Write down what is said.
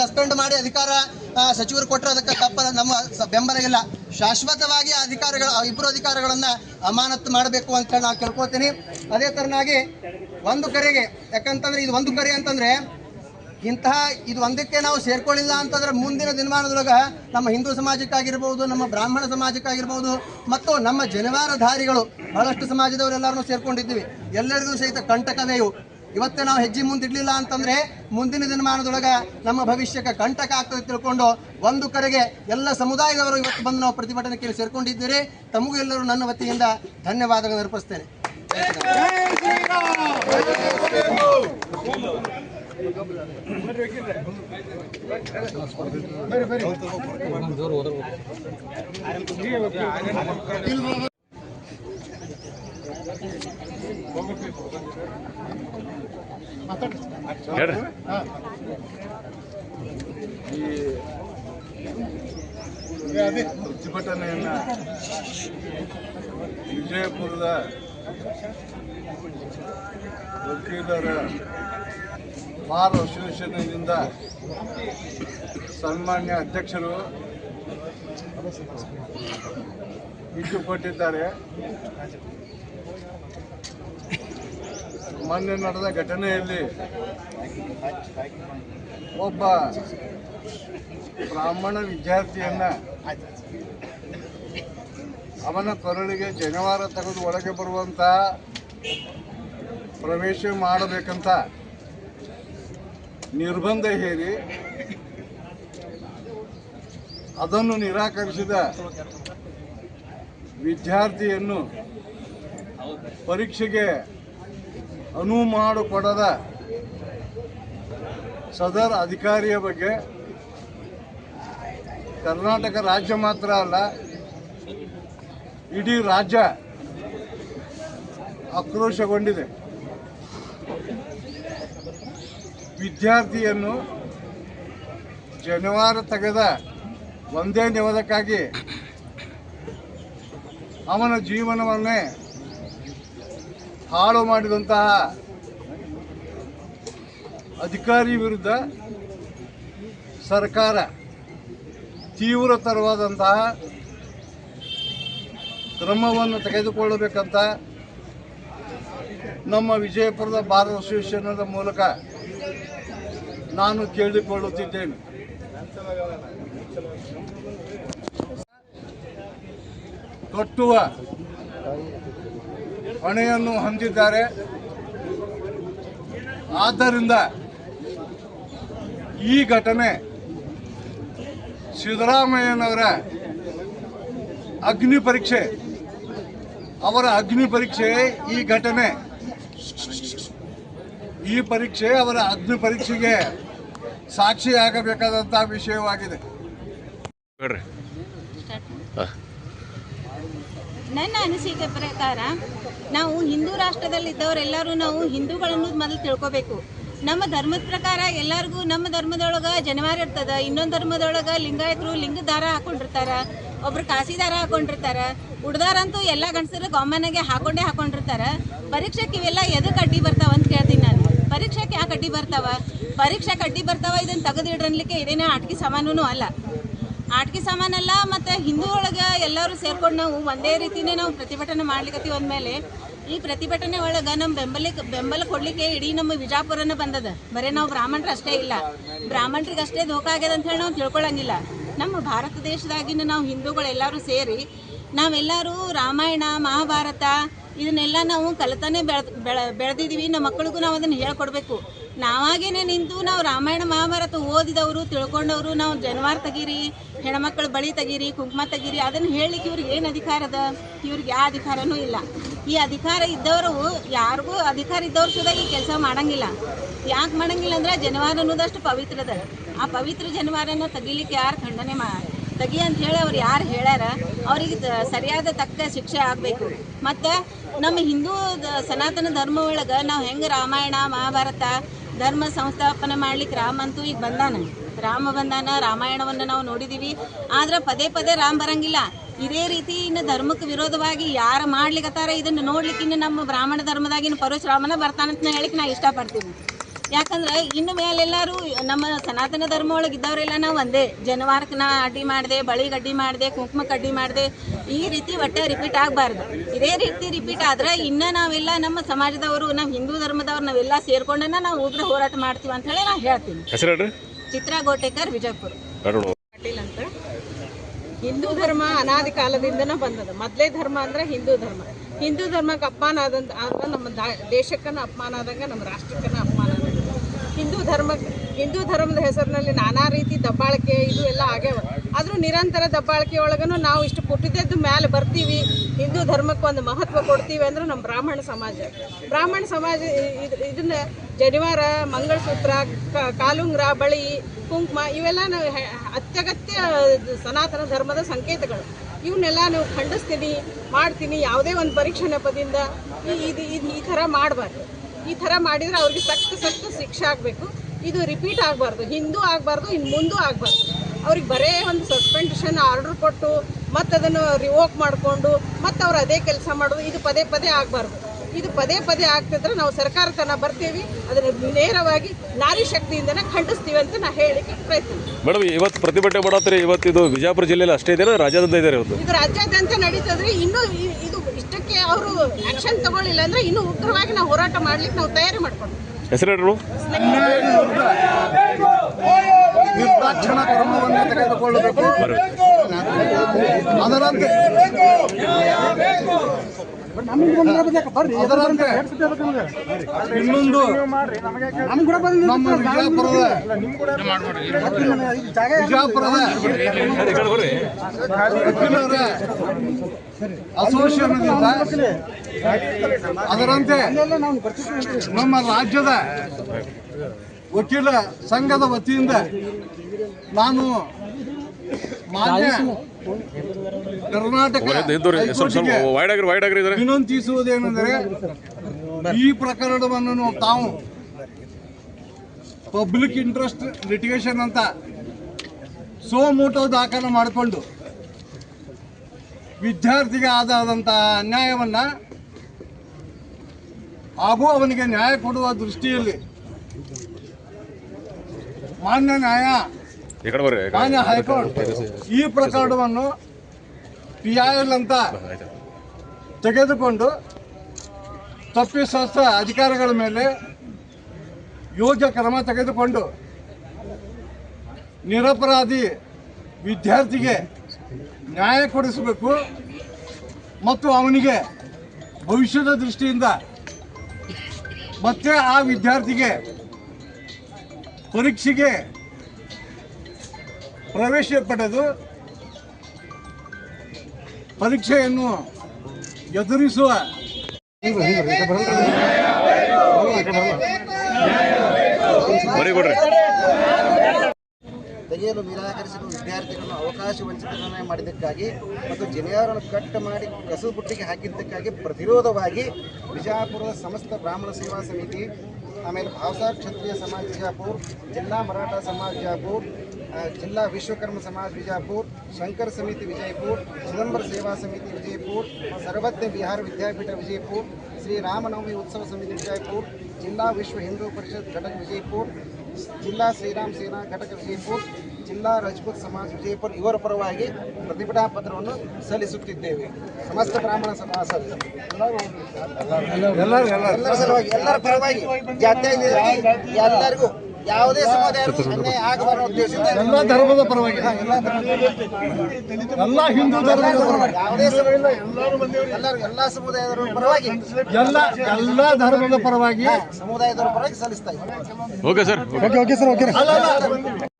Suspend ಮಾಡಿ ಅಧಿಕಾರ ಸಚಿವರು ಕೊಟ್ಟರೆ ಅದಕ್ಕೆ ತಪ್ಪ ನಮ್ಮ ಬೆಂಬಲ ಇಲ್ಲ. ಶಾಶ್ವತವಾಗಿ ಅಧಿಕಾರಿಗಳ ಇಬ್ಬರು ಅಧಿಕಾರಿಗಳನ್ನ ಅಮಾನತು ಮಾಡಬೇಕು ಅಂತ ಹೇಳಿ ನಾನು ಕೇಳ್ಕೊತೀನಿ ಅದೇ ತರನಾಗಿ ಒಂದು ಕರೆಗೆ, ಯಾಕಂತಂದ್ರೆ ಇದು ಒಂದು ಕರೆ ಅಂತಂದ್ರೆ ಇಂತಹ ಇದು ಒಂದಕ್ಕೆ ನಾವು ಸೇರ್ಕೊಳ್ಳಿಲ್ಲ ಅಂತಂದ್ರೆ ಮುಂದಿನ ದಿನಮಾನದೊಳಗ ನಮ್ಮ ಹಿಂದೂ ಸಮಾಜಕ್ಕಾಗಿರ್ಬೋದು, ನಮ್ಮ ಬ್ರಾಹ್ಮಣ ಸಮಾಜಕ್ಕಾಗಿರ್ಬೋದು, ಮತ್ತು ನಮ್ಮ ಜನವಾರಧಾರಿಗಳು ಬಹಳಷ್ಟು ಸಮಾಜದವರೆಲ್ಲರೂ ಸೇರ್ಕೊಂಡಿದ್ದೀವಿ. ಎಲ್ಲರಿಗೂ ಸಹಿತ ಕಂಟಕವೇ ಇವು. ಇವತ್ತೇ ನಾವು ಹೆಜ್ಜೆ ಮುಂದಿಡ್ಲಿಲ್ಲ ಅಂತಂದ್ರೆ ಮುಂದಿನ ದಿನಮಾನದೊಳಗೆ ನಮ್ಮ ಭವಿಷ್ಯಕ್ಕೆ ಕಂಟಕ ಆಗ್ತದೆ ತಿಳ್ಕೊಂಡು ಒಂದು ಕರೆಗೆ ಎಲ್ಲ ಸಮುದಾಯದವರು ಇವತ್ತು ಬಂದು ನಾವು ಪ್ರತಿಭಟನೆ ಕೇಳಿ ಸೇರ್ಕೊಂಡಿದ್ದೀರಿ. ತಮಗೂ ಎಲ್ಲರೂ ನನ್ನ ವತಿಯಿಂದ ಧನ್ಯವಾದಗಳನ್ನು ಅರ್ಪಿಸ್ತೇನೆ. ಹೇಳ್ರಿ ಪ್ರತಿಭಟನೆಯನ್ನ ವಿಜಯಪುರದ ವಕೀಲರ ಬಾರ್ ಅಸೋಸಿಯೇಷನ್ನಿಂದ ಸನ್ಮಾನ್ಯ ಅಧ್ಯಕ್ಷರು ಇಟ್ಟುಕೊಟ್ಟಿದ್ದಾರೆ. ಮೊನ್ನೆ ನಡೆದ ಘಟನೆಯಲ್ಲಿ ಒಬ್ಬ ಬ್ರಾಹ್ಮಣ ವಿದ್ಯಾರ್ಥಿಯನ್ನ ಅವನ ಕೊರಳಿಗೆ ಜನವಾರ ತೆಗೆದು ಒಳಗೆ ಬರುವಂತ ಪ್ರವೇಶ ಮಾಡಬೇಕಂತ ನಿರ್ಬಂಧ ಹೇರಿ ಅದನ್ನು ನಿರಾಕರಿಸಿದ ವಿದ್ಯಾರ್ಥಿಯನ್ನು ಪರೀಕ್ಷೆಗೆ ಅನುವು ಮಾಡಿಕೊಡದ ಸದರ್ ಅಧಿಕಾರಿಯ ಬಗ್ಗೆ ಕರ್ನಾಟಕ ರಾಜ್ಯ ಮಾತ್ರ ಅಲ್ಲ, ಇಡೀ ರಾಜ್ಯ ಆಕ್ರೋಶಗೊಂಡಿದೆ. ವಿದ್ಯಾರ್ಥಿಯನ್ನು ಜನವಾರ ತೆಗೆದ ಒಂದೇ ನೆವದಕ್ಕಾಗಿ ಅವನ ಜೀವನವನ್ನೇ ಹಾಳು ಮಾಡಿದಂತಹ ಅಧಿಕಾರಿ ವಿರುದ್ಧ ಸರ್ಕಾರ ತೀವ್ರತರವಾದಂತಹ ಕ್ರಮವನ್ನು ತೆಗೆದುಕೊಳ್ಳಬೇಕಂತ ನಮ್ಮ ವಿಜಯಪುರದ ಬಾರ್ ಅಸೋಸಿಯೇಷನದ ಮೂಲಕ ನಾನು ಕೇಳಿಕೊಳ್ಳುತ್ತಿದ್ದೇನೆ. ಕಟ್ಟುವ ಹೊಣೆಯನ್ನು ಹೊಂದಿದ್ದಾರೆ. ಆದ್ದರಿಂದ ಈ ಘಟನೆ ಸಿದ್ದರಾಮಯ್ಯನವರ ಅಗ್ನಿ ಪರೀಕ್ಷೆ ಅವರ ಅಗ್ನಿ ಪರೀಕ್ಷೆ ಈ ಘಟನೆ ಈ ಪರೀಕ್ಷೆ ಅವರ ಅಗ್ನಿ ಪರೀಕ್ಷೆಗೆ ಸಾಕ್ಷಿಯಾಗಬೇಕಾದಂಥ ವಿಷಯವಾಗಿದೆ. ನನ್ನ ಅನಿಸಿಕೆ ಪ್ರಕಾರ ನಾವು ಹಿಂದೂ ರಾಷ್ಟ್ರದಲ್ಲಿದ್ದವರೆಲ್ಲರೂ ನಾವು ಹಿಂದೂಗಳನ್ನು ಮೊದಲು ತಿಳ್ಕೊಬೇಕು. ನಮ್ಮ ಧರ್ಮದ ಪ್ರಕಾರ ಎಲ್ಲರಿಗೂ ನಮ್ಮ ಧರ್ಮದೊಳಗೆ ಜನವಾರ ಇರ್ತದ, ಇನ್ನೊಂದು ಧರ್ಮದೊಳಗೆ ಲಿಂಗಾಯತರು ಲಿಂಗ ದಾರ ಹಾಕೊಂಡಿರ್ತಾರ, ಒಬ್ರು ಕಾಸಿ ದಾರ ಹಾಕೊಂಡಿರ್ತಾರ, ಉಡ್ದಾರಂತೂ ಎಲ್ಲ ಗಂಡಸರು ಕಾಮನ್ನಾಗೆ ಹಾಕೊಂಡೇ ಹಾಕೊಂಡಿರ್ತಾರ. ಪರೀಕ್ಷೆಗೆ ಇವೆಲ್ಲ ಎದಕ್ಕೆ ಅಡ್ಡಿ ಬರ್ತಾವ ಅಂತ ಕೇಳ್ತೀನಿ ನಾನು. ಪರೀಕ್ಷೆಗೆ ಯಾಕೆ ಅಡ್ಡಿ ಬರ್ತಾವ? ಪರೀಕ್ಷೆ ಅಡ್ಡಿ ಬರ್ತಾವ ಇದನ್ನು ತೆಗೆದಿಡ್ರನ್ಲಿಕ್ಕೆ ಇದೇನೇ ಆಟಿಕೆ ಸಾಮಾನು ಅಲ್ಲ. ಆಟಿಕೆ ಸಾಮಾನಲ್ಲ ಮತ್ತು ಹಿಂದೂ ಒಳಗೆ ಎಲ್ಲರೂ ಸೇರ್ಕೊಂಡು ನಾವು ಒಂದೇ ರೀತಿನೇ ನಾವು ಪ್ರತಿಭಟನೆ ಮಾಡ್ಲಿಕತ್ತೀವಿ ಅಂದಮೇಲೆ, ಈ ಪ್ರತಿಭಟನೆ ಒಳಗೆ ನಮ್ಮ ಬೆಂಬಲಿಕ್ಕೆ ಬೆಂಬಲ ಕೊಡ್ಲಿಕ್ಕೆ ಇಡೀ ನಮ್ಮ ವಿಜಾಪುರನ ಬಂದದ. ಬರೀ ನಾವು ಬ್ರಾಹ್ಮಣರು ಅಷ್ಟೇ ಇಲ್ಲ. ಬ್ರಾಹ್ಮಣರಿಗೆ ಅಷ್ಟೇ ಧೋಕಾ ಆಗ್ಯದ ಅಂತ ಹೇಳಿ ನಾವು ತಿಳ್ಕೊಳ್ಳಂಗಿಲ್ಲ ನಮ್ಮ ಭಾರತ ದೇಶದಾಗಿನ ನಾವು ಹಿಂದೂಗಳೆಲ್ಲರೂ ಸೇರಿ ನಾವೆಲ್ಲರೂ ರಾಮಾಯಣ, ಮಹಾಭಾರತ ಇದನ್ನೆಲ್ಲ ನಾವು ಕಲಿತಾನೆ ಬೆಳೆ ಬೆಳೆದಿದ್ದೀವಿ ನಮ್ಮ ಮಕ್ಕಳಿಗೂ ನಾವು ಅದನ್ನು ಹೇಳ್ಕೊಡ್ಬೇಕು. ನಾವಾಗೇನೆ ನಿಂತು ನಾವು ರಾಮಾಯಣ ಮಹಾಭಾರತ ಓದಿದವರು, ತಿಳ್ಕೊಂಡವರು, ನಾವು ಜನವಾರ ತೆಗೀರಿ, ಹೆಣ್ಮಕ್ಳು ಬಳಿ ತೆಗೀರಿ, ಕುಂಕುಮ ತೆಗೀರಿ, ಅದನ್ನು ಹೇಳಲಿಕ್ಕೆ ಇವ್ರಿಗೆ ಏನು ಅಧಿಕಾರ ಅದ? ಇವ್ರಿಗೆ ಯಾವ ಅಧಿಕಾರನೂ ಇಲ್ಲ. ಈ ಅಧಿಕಾರ ಇದ್ದವರು, ಯಾರಿಗೂ ಅಧಿಕಾರ ಇದ್ದವ್ರು ಸುದ ಈ ಕೆಲಸ ಮಾಡಂಗಿಲ್ಲ. ಯಾಕೆ ಮಾಡಂಗಿಲ್ಲ ಅಂದ್ರೆ ಜನವಾರ ಅನ್ನೋದಷ್ಟು ಅದ. ಆ ಪವಿತ್ರ ಜನವಾರನ ತೆಗಿಲಿಕ್ಕೆ ಯಾರು ಖಂಡನೆ ಮಾ, ತಗಿ ಅಂತ ಹೇಳಿ ಅವ್ರು ಯಾರು ಹೇಳ್ಯಾರ, ಅವ್ರಿಗೆ ಸರಿಯಾದ ತಕ್ಕ ಶಿಕ್ಷೆ ಆಗಬೇಕು. ಮತ್ತು ನಮ್ಮ ಹಿಂದೂ ಸನಾತನ ಧರ್ಮ ಒಳಗೆ ನಾವು ಹೆಂಗೆ ರಾಮಾಯಣ, ಮಹಾಭಾರತ ಧರ್ಮ ಸಂಸ್ಥಾಪನೆ ಮಾಡ್ಲಿಕ್ಕೆ ರಾಮ ಅಂತೂ ಈಗ ಬಂದಾನ. ರಾಮ ಬಂದಾನ, ರಾಮಾಯಣವನ್ನು ನಾವು ನೋಡಿದ್ದೀವಿ ಆದ್ರೆ ಪದೇ ಪದೇ ರಾಮ ಬರಂಗಿಲ್ಲ. ಇದೇ ರೀತಿ ಇನ್ನು ಧರ್ಮಕ್ಕೆ ವಿರೋಧವಾಗಿ ಯಾರು ಮಾಡ್ಲಿಕತ್ತಾರ ಇದನ್ನು ನೋಡ್ಲಿಕ್ಕೆ ಇನ್ನು ನಮ್ಮ ಬ್ರಾಹ್ಮಣ ಧರ್ಮದಾಗಿನ ಪರಶುರಾಮನ ಬರ್ತಾನಂತ ನಾ ಹೇಳಿಕ್ಕೆ ನಾ ಇಷ್ಟಪಡ್ತೀನಿ. ಯಾಕಂದ್ರೆ ಇನ್ನು ಮೇಲೆಲ್ಲರೂ ನಮ್ಮ ಸನಾತನ ಧರ್ಮ ಒಳಗೆ ಇದ್ದವರೆಲ್ಲ ನಾವು ಒಂದೇ. ಜನವಾರಕ್ಕೆ ನಾ ಅಡ್ಡಿ ಮಾಡಿದೆ ಬಳಿಗೆ ಅಡ್ಡಿ ಮಾಡಿದೆ ಕುಂಕುಮಕ್ಕೆ ಅಡ್ಡಿ ಮಾಡಿದೆ. ಈ ರೀತಿ ಒಟ್ಟೆ ರಿಪೀಟ್ ಆಗಬಾರ್ದು. ಇದೇ ರೀತಿ ರಿಪೀಟ್ ಆದ್ರೆ ಇನ್ನ ನಾವೆಲ್ಲ ನಮ್ಮ ಸಮಾಜದವರು ನಮ್ಮ ಹಿಂದೂ ಧರ್ಮದವ್ರು ನಾವೆಲ್ಲ ಸೇರ್ಕೊಂಡನ ನಾವು ಉಗ್ರ ಹೋರಾಟ ಮಾಡ್ತೀವಿ ಅಂತ ಹೇಳಿ ನಾನು ಹೇಳ್ತೀನಿ. ಹೆಸರು ಹೇಳ್ರಿ. ಗೋಟೇಕರ್ ವಿಜಯಪುರ. ಪಾಟೀಲ್ ಅಂತ. ಹಿಂದೂ ಧರ್ಮ ಅನಾದಿ ಕಾಲದಿಂದನೇ ಬಂದದ ಮೊದಲೇ ಧರ್ಮ ಅಂದ್ರೆ ಹಿಂದೂ ಧರ್ಮ. ಹಿಂದೂ ಧರ್ಮಕ್ಕೆ ಅಪಮಾನ ಆದಂತ ಆದ್ರೆ ನಮ್ಮ ದೇಶಕ್ಕನ ಅಪಮಾನ ಆದಂಗ ನಮ್ಮ ರಾಷ್ಟ್ರಕ್ಕನ ಅಪಮಾನ ಆದಂಗ. ಹಿಂದೂ ಧರ್ಮ ಹಿಂದೂ ಧರ್ಮದ ಹೆಸರಿನಲ್ಲಿ ನಾನಾ ರೀತಿ ದಬ್ಬಾಳಿಕೆ ಇದು ಎಲ್ಲ ಆಗ್ಯಾವ. ಆದರೂ ನಿರಂತರ ದಬ್ಬಾಳಿಕೆ ಒಳಗನು ನಾವು ಇಷ್ಟು ಪುಟ್ಟಿದ್ದದ್ದು ಮೇಲೆ ಬರ್ತೀವಿ. ಹಿಂದೂ ಧರ್ಮಕ್ಕೆ ಒಂದು ಮಹತ್ವ ಕೊಡ್ತೀವಿ ಅಂದ್ರೆ ನಮ್ಮ ಬ್ರಾಹ್ಮಣ ಸಮಾಜ. ಬ್ರಾಹ್ಮಣ ಸಮಾಜ ಇದ್- ಇದನ್ನ ಜನಿವಾರ, ಮಂಗಳಸೂತ್ರ ಕಾಲುಂಗ್ರ, ಬಳಿ, ಕುಂಕುಮ ಇವೆಲ್ಲ ನಾವು ಅತ್ಯಗತ್ಯ ಸನಾತನ ಧರ್ಮದ ಸಂಕೇತಗಳು. ಇವನ್ನೆಲ್ಲ ನಾವು ಖಂಡಿಸ್ತೀನಿ, ಮಾಡ್ತೀನಿ ಯಾವುದೇ ಒಂದು ಪರೀಕ್ಷೆ ನೆಪದಿಂದ ಇದು ಈ ಥರ ಮಾಡಬಾರ್ದು. ಈ ಥರ ಮಾಡಿದರೆ ಅವ್ರಿಗೆ ಸಖತ್ ಸಖತ್ ಶಿಕ್ಷೆ ಆಗಬೇಕು. ಇದು ರಿಪೀಟ್ ಆಗಬಾರ್ದು. ಹಿಂದೂ ಆಗಬಾರ್ದು ಇನ್ನು ಮುಂದೂ ಆಗಬಾರ್ದು. ಅವ್ರಿಗೆ ಬರೇ ಒಂದು ಸಸ್ಪೆನ್ಷನ್ ಆರ್ಡರ್ ಕೊಟ್ಟು ಮತ್ತು ಅದನ್ನು ರಿವೋಕ್ ಮಾಡಿಕೊಂಡು ಮತ್ತು ಅವ್ರು ಅದೇ ಕೆಲಸ ಮಾಡೋದು ಇದು ಪದೇ ಪದೇ ಆಗಬಾರ್ದು. ಇದು ಪದೇ ಪದೇ ಆಗ್ತಿದ್ರೆ ನಾವು ಸರ್ಕಾರ ತನ ಬರ್ತೀವಿ ಅದನ್ನು ನೇರವಾಗಿ ನಾರಿ ಶಕ್ತಿಯಿಂದನೇ ಖಂಡಿಸ್ತೀವಿ ಅಂತ ನಾ ಹೇಳಿಕ್ಕೆ ಪ್ರಯತ್ನ. ಮೇಡಮ್ ಇವತ್ತು ಪ್ರತಿಭಟನೆ ಮಾಡತ್ತೀರಿ ಇವತ್ತು ಇದು ವಿಜಯಪುರ ಜಿಲ್ಲೆಯಲ್ಲಿ ಅಷ್ಟೇ ಇದೆ ರಾಜ್ಯಾದ್ಯಂತ ಇದೆ ಇವತ್ತು? ಇದು ರಾಜ್ಯಾದ್ಯಂತ ನಡೀತದ್ರಿ ಇನ್ನೂ ಇದು ಇಷ್ಟಕ್ಕೆ ಅವರು ಆಕ್ಷನ್ ತಗೊಳ್ಳಿಲ್ಲ ಅಂದ್ರೆ ಇನ್ನೂ ಉಗ್ರವಾಗಿ ನಾವು ಹೋರಾಟ ಮಾಡ್ಲಿಕ್ಕೆ ನಾವು ತಯಾರಿ ಮಾಡ್ಕೊಂಡು ಹೆಸರು ಹೇಳ್ರಿ ನಿರ್ದಾಕ್ಷಣ ಕ್ರಮವನ್ನು ತೆಗೆದುಕೊಳ್ಳಬೇಕು. ಅದರಂತೆ ಅದರಂತೆ. ಇನ್ನೊಂದು ನಮ್ಮ ವಿಜಯಪುರದ ವಿಜಯಪುರದ ವಕೀಲರ ಅಸೋಸಿಯೇಷನ್ದಿಂದ ಅದರಂತೆ ನಮ್ಮ ರಾಜ್ಯದ ವಕೀಲ ಸಂಘದ ವತಿಯಿಂದ ನಾನು ಮಾನ್ಯ ಕರ್ನಾಟಕ ವಿನಂತಿಸುವುದೇನೆಂದರೆ ಈ ಪ್ರಕರಣವನ್ನು ತಾವು ಪಬ್ಲಿಕ್ ಇಂಟ್ರೆಸ್ಟ್ ಲಿಟಿಗೇಷನ್ ಅಂತ ಸೋಮೋಟೋ ದಾಖಲು ಮಾಡಿಕೊಂಡು ವಿದ್ಯಾರ್ಥಿಗೆ ಆದಾದಂಥ ಅನ್ಯಾಯವನ್ನು ಹಾಗೂ ಅವನಿಗೆ ನ್ಯಾಯ ಕೊಡುವ ದೃಷ್ಟಿಯಲ್ಲಿ ಮಾನ್ಯ ನ್ಯಾಯ ಮಾನ್ಯ ಹೈಕೋರ್ಟ್ ಈ ಪ್ರಕರಣವನ್ನು ಪಿ ಐ ಎಲ್ ಅಂತ ತೆಗೆದುಕೊಂಡು ತಪ್ಪಿತಸ್ಥ ಅಧಿಕಾರಿಗಳ ಮೇಲೆ ಯೋಗ್ಯ ಕ್ರಮ ತೆಗೆದುಕೊಂಡು ನಿರಪರಾಧಿ ವಿದ್ಯಾರ್ಥಿಗೆ ನ್ಯಾಯ ಕೊಡಿಸಬೇಕು ಮತ್ತು ಅವನಿಗೆ ಭವಿಷ್ಯದ ದೃಷ್ಟಿಯಿಂದ ಮತ್ತೆ ಆ ವಿದ್ಯಾರ್ಥಿಗೆ ಪರೀಕ್ಷೆಗೆ ಪ್ರವೇಶ ಪಡೆದು ಪರೀಕ್ಷೆಯನ್ನು ಎದುರಿಸುವ ತೆಗೆಯಲು ನಿರಾಕರಿಸಿದ ವಿದ್ಯಾರ್ಥಿಗಳನ್ನು ಅವಕಾಶ ವಂಚಿತರನ್ನೇ ಮಾಡಿದ್ದಕ್ಕಾಗಿ ಮತ್ತು ಜನಿಯಾರನ್ನು ಕಟ್ ಮಾಡಿ ಕಸು ಬುಟ್ಟಿಗೆ ಹಾಕಿದ್ದಕ್ಕಾಗಿ ಪ್ರತಿರೋಧವಾಗಿ ಬಿಜಾಪುರದ ಸಮಸ್ತ ಬ್ರಾಹ್ಮಣ ಸೇವಾ ಸಮಿತಿ ಆಮೇಲೆ ಭಾವಸಾರ್ ಕ್ಷತ್ರಿಯ ಸಮಾಜ ಬಿಜಾಪುರ್ ಜಿಲ್ಲಾ ಮರಾಠ ಸಮಾಜ ಬಿಜಾಪುರ್ ಆ, ಜಿಲ್ಲಾ ವಿಶ್ವಕರ್ಮ ಸಮಾಜ ಬಿಜಾಪುರ್ ಶಂಕರ ಸಮಿತಿ ವಿಜಯಪುರ್ ಚಿದಂಬರ ಸೇವಾ ಸಮಿತಿ ವಿಜಯಪುರ್ ಸರ್ವಜ್ಞ ವಿಹಾರ ವಿದ್ಯಾಪೀಠ ವಿಜಯಪುರ್ ಶ್ರೀ ರಾಮನವಮಿ ಉತ್ಸವ ಸಮಿತಿ ವಿಜಯಪುರ್ ಜಿಲ್ಲಾ ವಿಶ್ವ ಹಿಂದೂ ಪರಿಷತ್ ಘಟಕ ವಿಜಯಪುರ್ ಜಿಲ್ಲಾ ಶ್ರೀರಾಮ್ ಸೇನಾ ಘಟಕ ವಿಜಯಪುರ್, ಜಿಲ್ಲಾ ರಜಪೂತ್ ಸಮಾಜ ವಿಜಯಪುರ ಇವರ ಪರವಾಗಿ ಪ್ರತಿಭಟನಾ ಪತ್ರವನ್ನು ಸಲ್ಲಿಸುತ್ತಿದ್ದೇವೆ. ಸಮಸ್ತ ಬ್ರಾಹ್ಮಣ ಸಮಾಜ ಎಲ್ಲರೂ ಸಲುವಾಗಿ ಎಲ್ಲರ ಪರವಾಗಿ ಎಲ್ಲರಿಗೂ ಯಾವುದೇ ಸಮುದಾಯ ಉದ್ದೇಶದಿಂದ ಎಲ್ಲ ಧರ್ಮದ ಪರವಾಗಿ. ಎಲ್ಲ ಹಿಂದೂ ಧರ್ಮದ ಪರವಾಗಿ. ಯಾವುದೇ ಸಮುದಾಯ ಎಲ್ಲರೂ ಎಲ್ಲ ಸಮುದಾಯದವರ ಪರವಾಗಿ. ಎಲ್ಲ ಎಲ್ಲ ಧರ್ಮದ ಪರವಾಗಿ. ಸಮುದಾಯದ ಪರವಾಗಿ ಸಲ್ಲಿಸ್ತಾ ಇದ್ದಾರೆ. ಓಕೆ ಸರ್ ಅಲ್ಲ ಅಲ್ಲ